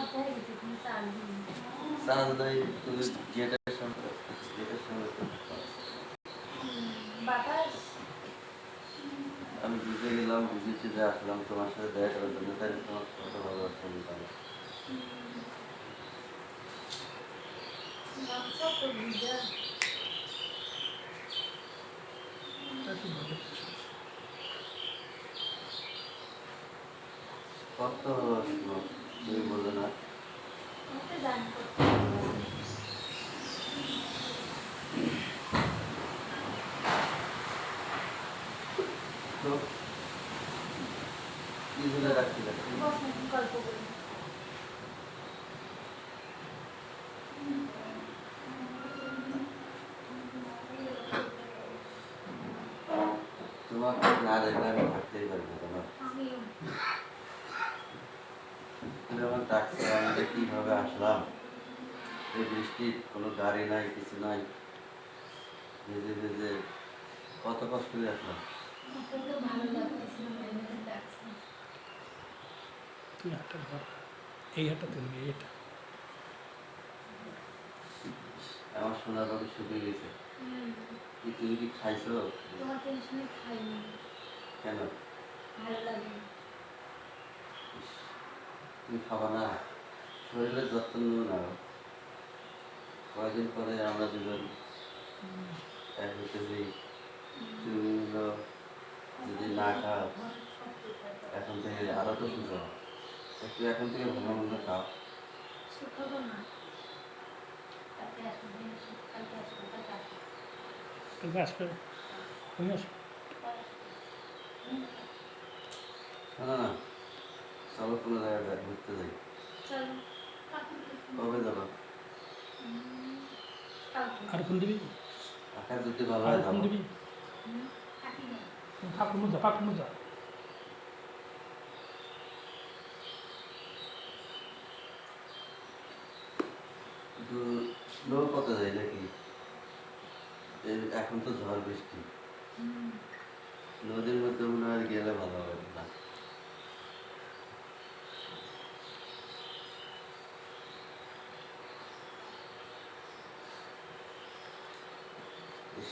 কথাই গেছে চাল দিন তুমি গেটের সামনে গেটের সামনে আমি বুঝে গেলাম বুঝেছি যে আসলাম তোমার সাথে দেখা করার জন্য তাই তোমার কথা ভালো শুনতাম আচ্ছা তো বুঝা? কত তুমি বলো না আমাকে জান করতে তো কি জন্য রাখছিলে বস না গল্প করি তোমাকে না দেখলে আমি থাকতেই পারি না ডাকছে আমি কীভাবে আসলাম? এই বৃষ্টির কোনো গাড়ি নাই কিছু নাই। ভেজে ভেজে কত কষ্ট করে আসলাম। আমার সোনার বাবু শুকিয়ে গেছে। কি তুমি কি খাইছো? কেন? ভালো লাগে। তুমি খাবা না। শরীরের যত্ন নিও না। কয়েকদিন পরে আমরা দুজন এক হইতেছি তুমি যদি না খাও এখন থেকে আরও তো সুযোগ একটু এখন থেকে ভালো মন্দ খাও। না। চলো কোনো জায়গায় ঘুরতে যাই। কবে যাব? আর কোন দিবি? আকাশ যদি ভালো হয় কোন দিবি? হুম, থাকি না ঠাকুর মজা ঠাকুর মজা। কিন্তু স্নো কত যায় নাকি? এখন তো ঝড় বৃষ্টি। নদীর মধ্যে মনে হয় গেলে ভালো হবে না।